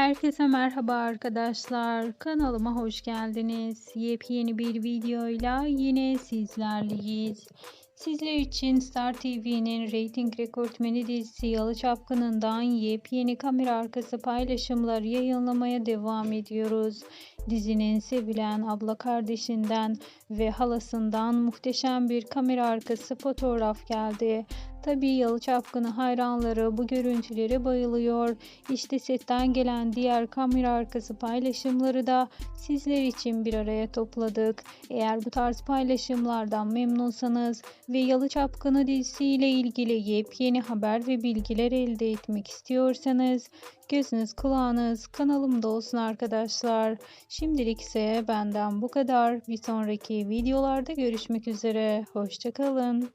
Herkese merhaba arkadaşlar. Kanalıma hoş geldiniz. Yepyeni bir videoyla yine sizlerleyiz. Sizler için Star TV'nin reyting rekortmeni dizisi Yalı Çapkını'ndan yepyeni kamera arkası paylaşımlar yayınlamaya devam ediyoruz. Dizinin sevilen abla kardeşinden ve halasından muhteşem bir kamera arkası fotoğraf geldi. Tabii Yalı Çapkını hayranları bu görüntülere bayılıyor. İşte setten gelen diğer kamera arkası paylaşımları da sizler için bir araya topladık. Eğer bu tarz paylaşımlardan memnunsanız ve Yalı Çapkını dizisiyle ilgili yepyeni haber ve bilgiler elde etmek istiyorsanız gözünüz kulağınız kanalımda olsun arkadaşlar. Şimdilik ise benden bu kadar. Bir sonraki videolarda görüşmek üzere. Hoşçakalın.